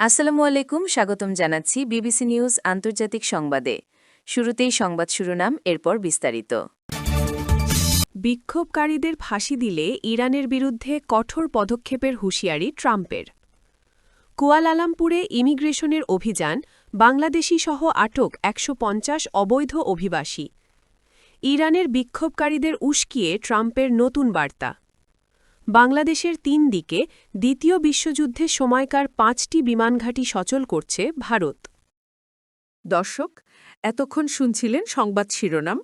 আসসালামু আলাইকুম, স্বাগতম জানাচ্ছি বিবিসি নিউজ আন্তর্জাতিক সংবাদে। শুরুতেই সংবাদ শিরোনাম, এরপর বিস্তারিত। বিক্ষোভকারীদের ফাঁসি দিলে ইরানের বিরুদ্ধে কঠোর পদক্ষেপের হুঁশিয়ারি ট্রাম্পের। কুয়ালালামপুরে ইমিগ্রেশনের অভিযান বাংলাদেশি সহ আটক একশ পঞ্চাশ অবৈধ অভিবাসী। ইরানের বিক্ষোভকারীদের উস্কিয়ে ট্রাম্পের নতুন বার্তা। বাংলাদেশের তিন দিকে দ্বিতীয় বিশ্বযুদ্ধের সময়কার পাঁচটি বিমানঘাঁটি সচল করছে ভারত। দর্শক, এতক্ষণ শুনছিলেন সংবাদ শিরোনাম।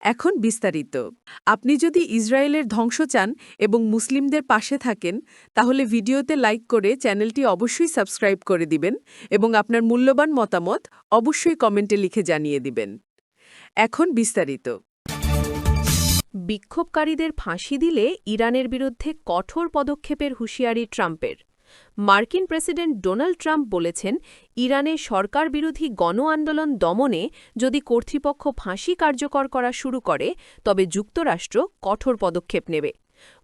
এখন বিস্তারিত। আপনি যদি ইসরায়েলের ধ্বংস চান এবং মুসলিমদের পাশে থাকেন, তাহলে ভিডিওতে লাইক করে চ্যানেলটি অবশ্যই সাবস্ক্রাইব করে দিবেন এবং আপনার মূল্যবান মতামত অবশ্যই কমেন্টে লিখে জানিয়ে দিবেন। এখন বিস্তারিত। বিক্ষোভকারীদের ফাঁসি দিলে ইরানের বিরুদ্ধে কঠোর পদক্ষেপের হুঁশিয়ারি ট্রাম্পের। মার্কিন প্রেসিডেন্ট ডোনাল্ড ট্রাম্প বলেছেন, ইরানে সরকার বিরোধী গণ আন্দোলন দমনে যদি কর্তৃপক্ষ ফাঁসি কার্যকর করা শুরু করে, তবে যুক্তরাষ্ট্র কঠোর পদক্ষেপ নেবে।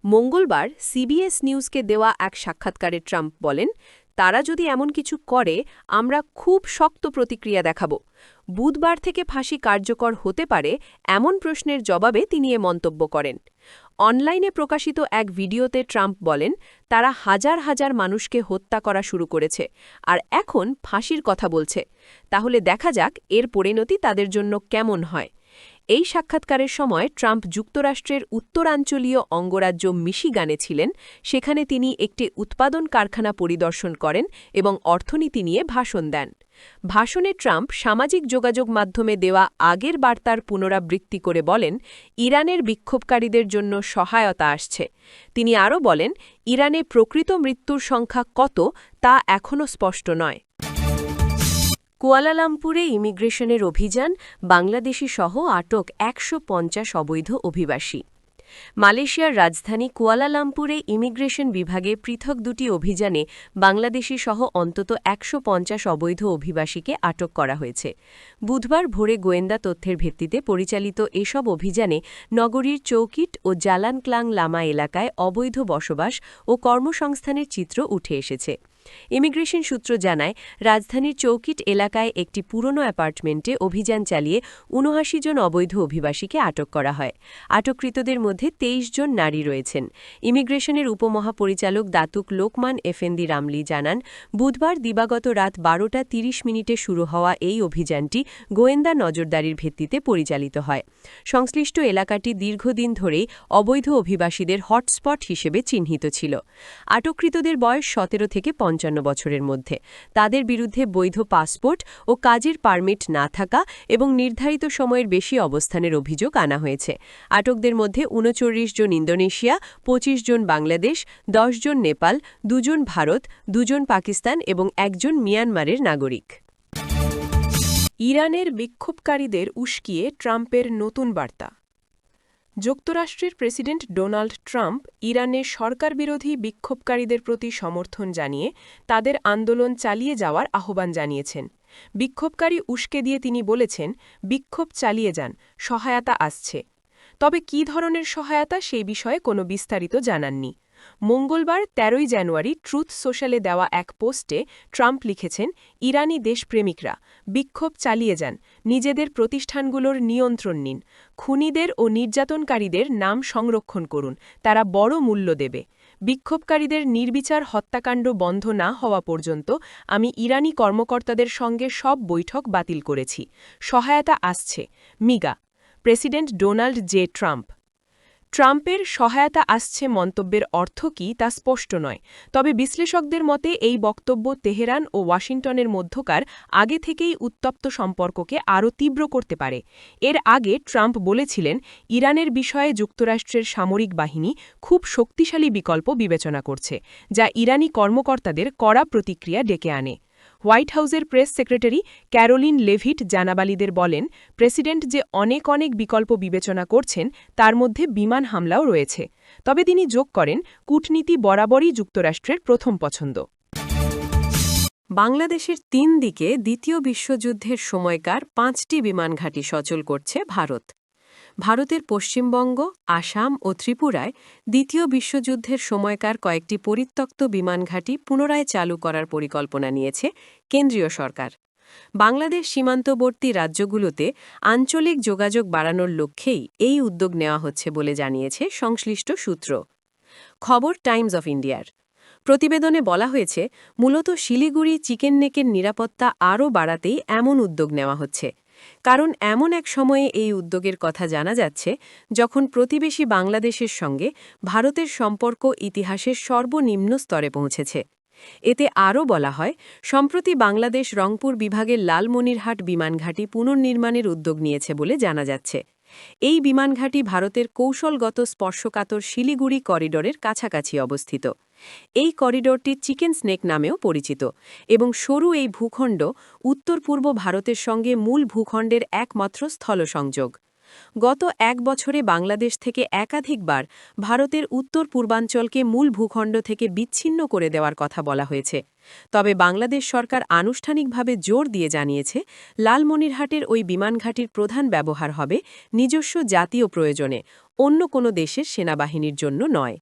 মঙ্গলবার সিবিএস নিউজকে দেওয়া এক সাক্ষাৎকারে ট্রাম্প বলেন তারা যদি এমন কিছু করে, আমরা খুব শক্ত প্রতিক্রিয়া দেখাব। বুধবার থেকে ফাঁসি কার্যকর হতে পারে এমন প্রশ্নের জবাবে তিনি এ মন্তব্য করেন। অনলাইনে প্রকাশিত এক ভিডিওতে ট্রাম্প বলেন, তারা হাজার হাজার মানুষকে হত্যা করা শুরু করেছে আর এখন ফাঁসির কথা বলছে। তাহলে দেখা যাক এর পরিণতি তাদের জন্য কেমন হয়। এই সাক্ষাৎকারের সময় ট্রাম্প যুক্তরাষ্ট্রের উত্তরাঞ্চলীয় অঙ্গরাজ্য মিশিগানে ছিলেন। সেখানে তিনি একটি উৎপাদন কারখানা পরিদর্শন করেন এবং অর্থনীতি নিয়ে ভাষণ দেন। ভাষণে ট্রাম্প সামাজিক যোগাযোগ মাধ্যমে দেওয়া আগের বার্তার পুনরাবৃত্তি করে বলেন, ইরানের বিক্ষোভকারীদের জন্য সহায়তা আসছে। তিনি আরও বলেন, ইরানে প্রকৃত মৃত্যুর সংখ্যা কত তা এখনও স্পষ্ট নয়। কুয়ালালামপুরে ইমিগ্রেশনের অভিযান, বাংলাদেশি সহ আটক একশো পঞ্চাশ অবৈধ অভিবাসী। মালয়েশিয়ার রাজধানী কুয়ালালামপুরে ইমিগ্রেশন বিভাগে পৃথক দুটি অভিযানে বাংলাদেশি সহ অন্তত একশো পঞ্চাশ অবৈধ অভিবাসীকে আটক করা হয়েছে। বুধবার ভোরে গোয়েন্দা তথ্যের ভিত্তিতে পরিচালিত এসব অভিযানে নগরীর চৌকিট ও জালানক্লাং লামা এলাকায় অবৈধ বসবাস ও কর্মসংস্থানের চিত্র উঠে এসেছে। ইমিগ্রেশন সূত্র জানায়, রাজধানীর চৌকিট এলাকায় একটি পুরনো অ্যাপার্টমেন্টে অভিযান চালিয়ে উনআশি জন অবৈধ অভিবাসীকে আটক করা হয়। আটককৃতদের মধ্যে তেইশ জন নারী রয়েছেন। ইমিগ্রেশনের উপমহাপরিচালক দাতুক লোকমান এফেন্দি রামলি জানান, বুধবার দিবাগত রাত বারোটা তিরিশ মিনিটে শুরু হওয়া এই অভিযানটি গোয়েন্দা নজরদারির ভিত্তিতে পরিচালিত হয়। সংশ্লিষ্ট এলাকাটি দীর্ঘদিন ধরেই অবৈধ অভিবাসীদের হটস্পট হিসেবে চিহ্নিত ছিল। আটককৃতদের বয়স সতেরো থেকে পঞ্চান্ন বছরের মধ্যে। তাদের বিরুদ্ধে বৈধ পাসপোর্ট ও কাজের পারমিট না থাকা এবং নির্ধারিত সময়ের বেশি অবস্থানের অভিযোগ আনা হয়েছে। আটকদের মধ্যে উনচল্লিশ জন ইন্দোনেশিয়া ২৫ জন বাংলাদেশ ১০ জন নেপাল, দুজন ভারত, দুজন পাকিস্তান এবং একজন মিয়ানমারের নাগরিক। ইরানের বিক্ষোভকারীদের উস্কিয়ে ট্রাম্পের নতুন বার্তা। যুক্তরাষ্ট্রের প্রেসিডেন্ট ডোনাল্ড ট্রাম্প ইরানের সরকারবিরোধী বিক্ষোভকারীদের প্রতি সমর্থন জানিয়ে তাদের আন্দোলন চালিয়ে যাওয়ার আহ্বান জানিয়েছেন। বিক্ষোভকারী উস্কে দিয়ে তিনি বলেছেন, বিক্ষোভ চালিয়ে যান, সহায়তা আসছে। তবে কী ধরনের সহায়তা সেই বিষয়ে কোনো বিস্তারিত জানাননি। মঙ্গলবার ১৩ই জানুয়ারি ট্রুথ সোশ্যালে দেওয়া এক পোস্টে ট্রাম্প লিখেছেন, ইরানি দেশপ্রেমিকরা, বিক্ষোভ চালিয়ে যান, নিজেদের প্রতিষ্ঠানগুলোর নিয়ন্ত্রণ নিন, খুনিদের ও নির্যাতনকারীদের নাম সংরক্ষণ করুন, তারা বড় মূল্য দেবে, বিক্ষোভকারীদের নির্বিচার হত্যাকাণ্ড বন্ধ না হওয়া পর্যন্ত আমি ইরানি কর্মকর্তাদের সঙ্গে সব বৈঠক বাতিল করেছি, সহায়তা আসছে, MAGA, president Donald J Trump. ট্রাম্পের সহায়তা আসছে মন্তব্যের অর্থ কি তা স্পষ্ট নয়। তবে বিশ্লেষকদের মতে এই বক্তব্য তেহরান ও ওয়াশিংটনের মধ্যকার আগে থেকেই উত্তপ্ত সম্পর্ককে আরও তীব্র করতে পারে। এর আগে ট্রাম্প বলেছিলেন, ইরানের বিষয়ে যুক্তরাষ্ট্রের সামরিক বাহিনী খুব শক্তিশালী বিকল্প বিবেচনা করছে, যা ইরানি কর্মকর্তাদের কড়া প্রতিক্রিয়া ডেকে আনে। হোয়াইট হাউসের প্রেস সেক্রেটারি ক্যারোলিন লেভিট জানাবালিদের বলেন, প্রেসিডেন্ট যে অনেক অনেক বিকল্প বিবেচনা করছেন, তার মধ্যে বিমান হামলাও রয়েছে। তবে তিনি যোগ করেন, কূটনীতি বরাবরই যুক্তরাষ্ট্রের প্রথম পছন্দ। বাংলাদেশের তিন দিকে দ্বিতীয় বিশ্বযুদ্ধের সময়কার পাঁচটি বিমানঘাঁটি সচল করছে ভারত। ভারতের পশ্চিমবঙ্গ, আসাম ও ত্রিপুরায় দ্বিতীয় বিশ্বযুদ্ধের সময়কার কয়েকটি পরিত্যক্ত বিমানঘাঁটি পুনরায় চালু করার পরিকল্পনা নিয়েছে কেন্দ্রীয় সরকার। বাংলাদেশ সীমান্তবর্তী রাজ্যগুলোতে আঞ্চলিক যোগাযোগ বাড়ানোর লক্ষ্যেই এই উদ্যোগ নেওয়া হচ্ছে বলে জানিয়েছে সংশ্লিষ্ট সূত্র। খবর টাইমস অফ ইন্ডিয়ার। প্রতিবেদনে বলা হয়েছে, মূলত শিলিগুড়ি চিকেন নেকের নিরাপত্তা আরও বাড়াতেই এমন উদ্যোগ নেওয়া হচ্ছে। কারণ এমন এক সময়ে এই উদ্যোগের কথা জানা যাচ্ছে যখন প্রতিবেশী বাংলাদেশের সঙ্গে ভারতের সম্পর্ক ইতিহাসের সর্বনিম্ন স্তরে পৌঁছেছে। এতে আরও বলা হয়, সম্প্রতি বাংলাদেশ রংপুর বিভাগের লালমনিরহাট বিমানঘাঁটি পুনর্নির্মাণের উদ্যোগ নিয়েছে বলে জানা যাচ্ছে। এই বিমানঘাটি ভারতের কৌশলগত স্পর্শকাতর শিলিগুড়ি করিডোরের কাছাকাছি অবস্থিত। এই করিডোরটি চিকেন স্নেক নামেও পরিচিত এবং সরু এই ভূখণ্ড উত্তর পূর্ব ভারতের সঙ্গে মূল ভূখণ্ডের একমাত্র স্থল সংযোগ গত এক বছরে বাংলাদেশ থেকে একাধিকবার ভারতের উত্তর পূর্বাঞ্চলকে মূল ভূখণ্ড থেকে বিচ্ছিন্ন করে দেওয়ার কথা বলা হয়েছে। তবে বাংলাদেশ সরকার আনুষ্ঠানিকভাবে জোর দিয়ে জানিয়েছে, লালমনিরহাটের ওই বিমানঘাটির প্রধান ব্যবহার হবে নিজস্ব জাতীয় প্রয়োজনে, অন্য কোনো দেশের সেনাবাহিনীর জন্য নয়।